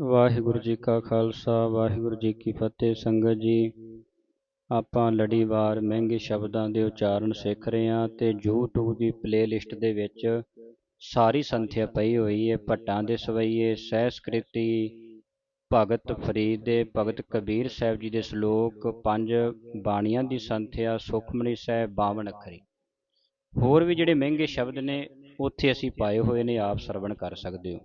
ਵਾਹਿਗੁਰੂ ਜੀ ਕਾ ਖਾਲਸਾ, ਵਾਹਿਗੁਰੂ ਜੀ ਕੀ ਫਤਿਹ। ਸੰਗਤ ਜੀ, ਆਪਾਂ ਲੜੀਵਾਰ ਮਹਿੰਗੇ ਸ਼ਬਦਾਂ ਦੇ ਉਚਾਰਨ ਸਿੱਖ ਰਹੇ ਹਾਂ ਤੇ YouTube ਦੀ ਪਲੇਲਿਸਟ ਦੇ ਵਿੱਚ ਸਾਰੀ ਸੰਥਿਆ ਪਈ ਹੋਈ ਹੈ। ਭੱਟਾਂ ਦੇ ਸਵਈਏ ਸਹਿਸਕ੍ਰਿਤੀ ਭਗਤ ਫਰੀਦ ਦੇ, ਭਗਤ ਕਬੀਰ ਸਾਹਿਬ ਜੀ ਦੇ ਸ਼ਲੋਕ, ਪੰਜ ਬਾਣੀਆਂ ਦੀ ਸੰਥਿਆ, ਸੁਖਮਨੀ ਸਾਹਿਬ 52 ਅੱਖਰੀ। ਹੋਰ ਵੀ ਜਿਹੜੇ ਮਹਿੰਗੇ ਸ਼ਬਦ ਨੇ, ਉੱਥੇ ਅਸੀਂ ਪਾਏ ਹੋਏ ਨੇ, ਆਪ ਸਰਵਣ ਕਰ ਸਕਦੇ ਹੋ।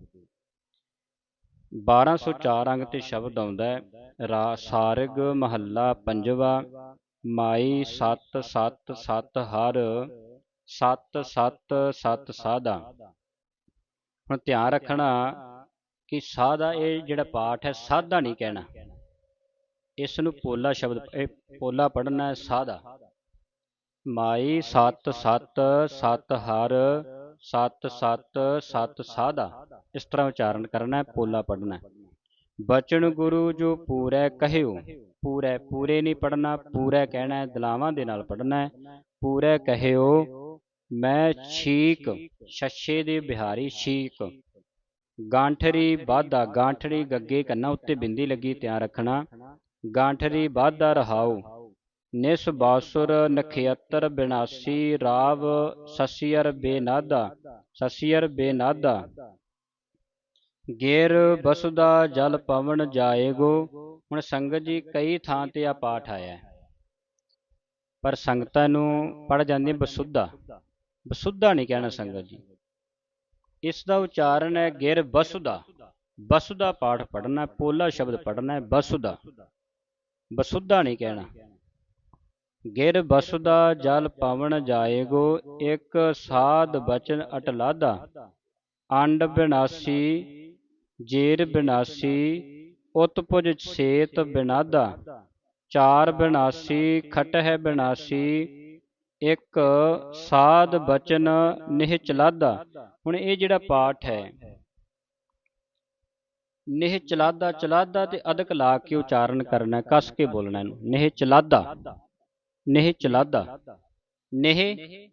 1204 ਅੰਗ ਤੇ ਸ਼ਬਦ ਆਉਂਦਾ ਹੈ। ਰਾ, ਸਾਰਗ, ਮਹੱਲਾ, ਪੰਜਵਾ, ਮਾਈ, ਸਤ ਸਤ ਸਤ, ਹਰ, ਸਤ ਸਤ ਸਤ, ਸਾਧਾ। ਹੁਣ ਧਿਆਨ ਰੱਖਣਾ ਕਿ ਸਾਧਾ ਇਹ ਜਿਹੜਾ ਪਾਠ ਹੈ, ਸਾਧਾ ਨਹੀਂ ਕਹਿਣਾ। ਇਸ ਨੂੰ ਪੋਲਾ ਸ਼ਬਦ, ਇਹ ਪੋਲਾ ਪੜਨਾ ਹੈ, ਸਾਧਾ। ਮਾਈ, ਸਤ ਸਤ ਸਤ, ਹਰ ਸਤ ਸਤ ਸਤ ਸਾਧਾ। ਇਸ ਤਰ੍ਹਾਂ ਉਚਾਰਨ ਕਰਨਾ ਹੈ, ਪੋਲਾ ਪੜਨਾ ਹੈ। ਬਚਨ ਗੁਰੂ ਜੋ ਪੂਰੈ ਕਹਿਓ, ਪੂਰੈ ਪੂਰੇ ਨਹੀਂ ਪੜਨਾ ਪੂਰੈ ਕਹਿਣਾ ਹੈ, ਦਲਾਵਾਂ ਦੇ ਨਾਲ ਪੜਨਾ ਹੈ। ਪੂਰੈ ਕਹਿਓ, ਮੈਂ ਛੀਕ, ਛੱਛੇ ਦੇ ਬਿਹਾਰੀ ਛੀਕ। ਗਾਂਠਰੀ ਬਾਧਾ ਗਾਂਠੜੀ ਗੱਗੇ ਕੰਨਾਂ ਉੱਤੇ ਬਿੰਦੀ ਲੱਗੀ, ਧਿਆਨ ਰੱਖਣਾ। ਗਾਂਠਰੀ ਬਾਧਾ ਰਹਾਓ ਨਿਸ ਬਾਸੁਰ ਨਖਿਅਤਰ ਬਿਨਾਸੀ ਰਾਵ ਸਸੀਅਰ ਬੇਨਾਦਾ ਸਸੀਅਰ ਬੇਨਾਦਾ। ਗੇਰ ਬਸੁਦਾ ਜਲ ਪਵਨ ਜਾਏਗੋ, ਹੁਣ ਸੰਗਤ ਜੀ ਕਈ ਥਾਂ ਤੇ ਆ ਪਾਠ ਆਇਆ। ਪਰ ਸੰਗਤਾਂ ਨੂੰ ਪੜ ਜਾਂਦੀ ਬਸੁੱਧਾ ਬਸੁੱਧਾ ਨਹੀਂ ਕਹਿਣਾ ਸੰਗਤ ਜੀ। ਇਸ ਦਾ ਉਚਾਰਨ ਹੈ ਗਿਰ ਬਸੁਦਾ। ਬਸੁਦਾ ਪਾਠ ਪੜਨਾ ਪੋਲਾ ਸ਼ਬਦ ਪੜਨਾ ਹੈ ਬਸੁਦਾ। ਬਸੁੱਧਾ ਨਹੀਂ ਕਹਿਣਾ। ਗਿਰ ਬਸੁਦਾ ਜਲ ਪਵਣ ਜਾਏਗੋ, ਇੱਕ ਸਾਧ ਬਚਨ ਅਟਲਾਦਾ ਅੰਡ ਬਿਨਾਸੀ, ਜੇਰ ਬਿਨਾਸੀ, ਉਤਪੁਜ ਸੇਤ ਬਿਨਾਦਾ ਚਾਰ ਬਿਨਾਸੀ ਖਟ ਬਿਨਾਸੀ, ਇੱਕ ਸਾਧ ਬਚਨ ਨਿਹ ਚਲਾਦਾ ਹੁਣ ਇਹ ਜਿਹੜਾ ਪਾਠ ਹੈ ਨਿਹ ਚਲਾਦਾ ਚਲਾਦਾ ਤੇ ਅਦਕ ਲਾ ਕੇ ਉਚਾਰਨ ਕਰਨਾ, ਕੱਸ ਕੇ ਬੋਲਣਾ ਇਹਨੂੰ ਨਿਹ ਚਲਾਦਾ ਨਿਹ ਚਲਾਦਾ। ਨਿਹ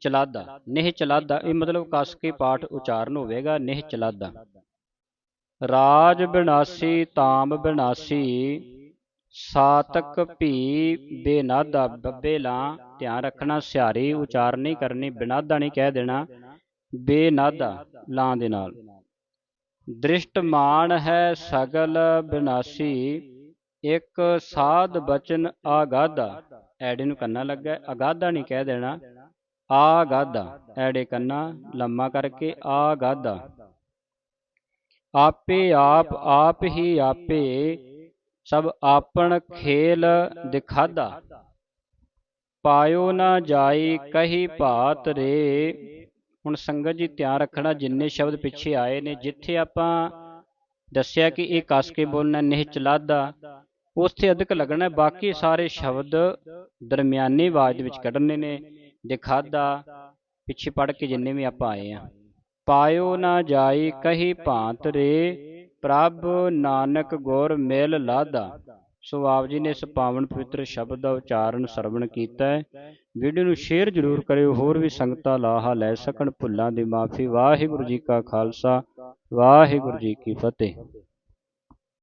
ਚਲਾਦਾ। ਨਿਹ ਚਲਾਦਾ ਇਹ ਮਤਲਬ ਕਸ ਕੇ ਪਾਠ ਉਚਾਰਨ ਹੋਵੇਗਾ ਨਿਹ ਚਲਾਦਾ। ਰਾਜ ਬਿਨਾਸੀ ਤਾਮ ਬਿਨਾਸੀ ਸਾਤਕ ਭੀ ਬੇਨਾਦਾ ਬੱਬੇ ਲਾਂ ਧਿਆਨ ਰੱਖਣਾ ਸਿਹਾਰੀ ਉਚਾਰਨ ਨਹੀਂ ਕਰਨੀ ਬਿਨਾਦਾ ਨਹੀਂ ਕਹਿ ਦੇਣਾ ਬੇਨਾਦਾ ਲਾਂ ਦੇ ਨਾਲ। ਦ੍ਰਿਸ਼ਟਮਾਨ ਹੈ ਸਗਲ ਬਿਨਾਸੀ ਇੱਕ ਸਾਧ ਬਚਨ ਆਗਾਦਾ। ਐੜੇ ਨੂੰ ਕੰਨਾ ਲੱਗਾ, ਅਗਾਧਾ ਨਹੀਂ ਕਹਿ ਦੇਣਾ। ਆ ਗਾਧਾ ਐੜੇ ਕੰਨਾ ਲੰਮਾ ਕਰਕੇ ਆਗਾਦਾ ਆਪੇ ਆਪ ਆਪ ਹੀ ਆਪੇ ਸਭ ਆਪਣ ਖੇਲ ਦਿਖਾਦਾ ਪਾਇਓ ਨਾ ਜਾਈ ਕਹੀ ਭਾਤ ਰੇ। ਹੁਣ ਸੰਗਤ ਜੀ ਧਿਆਨ ਰੱਖਣਾ, ਜਿੰਨੇ ਸ਼ਬਦ ਪਿੱਛੇ ਆਏ ਨੇ, ਜਿੱਥੇ ਆਪਾਂ ਦੱਸਿਆ ਕਿ ਇਹ ਕਸ ਕੇ ਬੋਲਣਾ ਨਹੀਂ ਚਲਾਦਾ ਉੱਥੇ ਅਧਿਕ ਲੱਗਣਾ ਬਾਕੀ ਸਾਰੇ ਸ਼ਬਦ ਦਰਮਿਆਨੀ ਆਵਾਜ਼ ਵਿੱਚ ਕੱਢਣੇ ਨੇ। ਦਿਖਾਦਾ ਪਿੱਛੇ ਪੜ ਕੇ ਜਿੰਨੇ ਵੀ ਆਪਾਂ ਆਏ ਆ ਪਾਇਓ ਨਾ ਜਾਈ ਕਹੀ ਭਾਂਤ ਰੇ, ਪ੍ਰਭ ਨਾਨਕ ਗੁਰ ਮਿਲ ਲਾਦਾ ਸੋ ਆਪ ਜੀ ਨੇ ਇਸ ਪਾਵਨ ਪਵਿੱਤਰ ਸ਼ਬਦ ਦਾ ਉਚਾਰਨ ਸਰਵਣ ਕੀਤਾ ਹੈ। ਵੀਡੀਓ ਨੂੰ ਸ਼ੇਅਰ ਜ਼ਰੂਰ ਕਰਿਓ। ਹੋਰ ਵੀ ਸੰਗਤਾਂ ਲਾਹਾ ਲੈ ਸਕਣ ਭੁੱਲਾਂ ਦੀ ਮਾਫੀ। ਵਾਹਿਗੁਰੂ ਜੀ ਕਾ ਖਾਲਸਾ, ਵਾਹਿਗੁਰੂ ਜੀ ਕੀ ਫਤਿਹ।